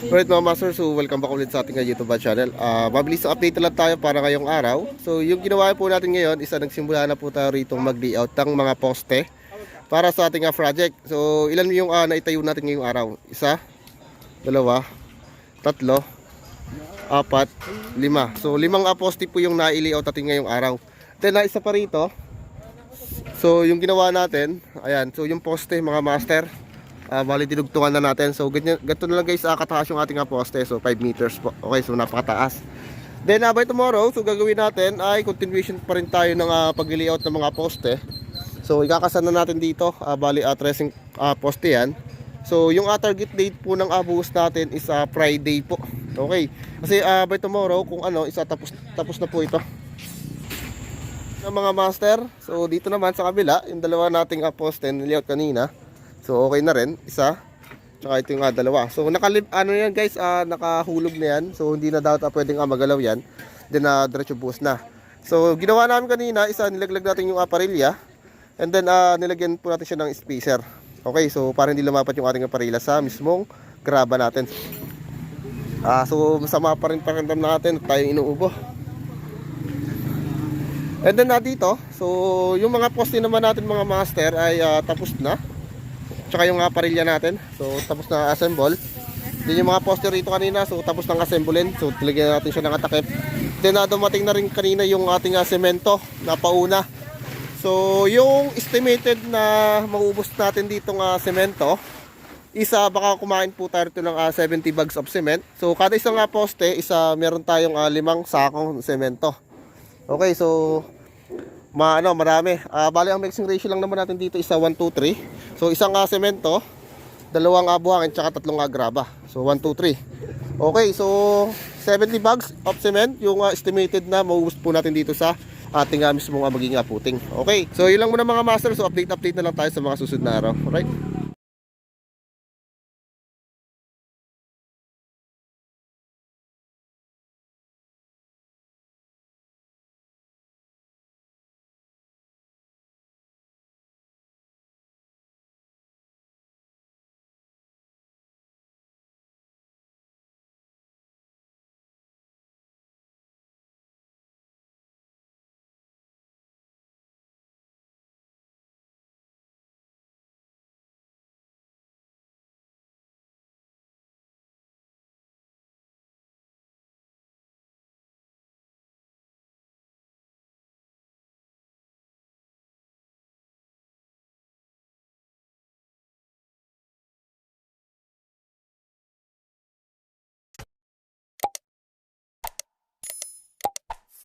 Alright mga master, so welcome back ulit sa ating uh, YouTube channel. Ah, mabilis na update lang tayo para ngayong araw. So yung ginawa po natin ngayon, isa nagsimula na po tayo rito mag-layout ng mga poste para sa ating uh, project. So ilan yung uh, naitayo natin ngayong araw? Isa, dalawa, tatlo, apat, lima. So limang uh, poste po yung na-layout natin ngayong araw. Then na isa pa rito. So yung ginawa natin, ayan, so yung poste mga master, Ah, bali dinugtungan na natin. So ganyan, ganito na lang guys, uh, kataas yung ating uh, poste. So 5 meters po. Okay, so napakataas. Then uh, by tomorrow, so gagawin natin ay continuation pa rin tayo ng uh, pag-layout ng mga poste. So ikakasan na natin dito, uh, bali uh, tracing uh, poste yan. So yung uh, target date po ng uh, buhos natin is uh, Friday po. Okay. Kasi uh, by tomorrow, kung ano, isa tapos, tapos na po ito ng mga master. So dito naman sa kabila, yung dalawa nating uh, poste nilayout kanina. So okay na rin, isa. Tsaka ito yung ah, dalawa. So nakalib ano yan guys, ah, nakahulog na yan. So hindi na daw ah, pwedeng ah, magalaw yan. Then ah, diretso buhos na. So ginawa namin kanina, isa nilaglag natin yung aparilya. And then ah, nilagyan po natin siya ng spacer. Okay, so para hindi lumapat yung ating aparilya sa mismong graba natin. Ah, so masama pa rin pakiramdam natin at tayo inuubo. And then na dito, so yung mga poste naman natin mga master ay ah, tapos na. Tsaka yung uh, parilya natin. So tapos na assemble. Then yung mga poste rito kanina, so tapos nang assemblein. So tilagyan natin siya ng atakip. Then uh, dumating na rin kanina yung ating uh, semento na pauna. So yung estimated na maubos natin dito ng semento, isa baka kumain po tayo rito ng uh, 70 bags of cement. So kada isang uh, poste, isa meron tayong uh, limang sakong semento. Okay, so maano marami. Ah, bali ang mixing ratio lang naman natin dito isa 1 2 3. So isang uh, semento, dalawang uh, buhangin tsaka tatlong uh, graba. So 1 2 3. Okay, so 70 bags of cement yung uh, estimated na maubos po natin dito sa ating uh, mismong uh, magiging uh, puting. Okay, so yun lang muna mga master. So update update na lang tayo sa mga susunod na araw. Alright?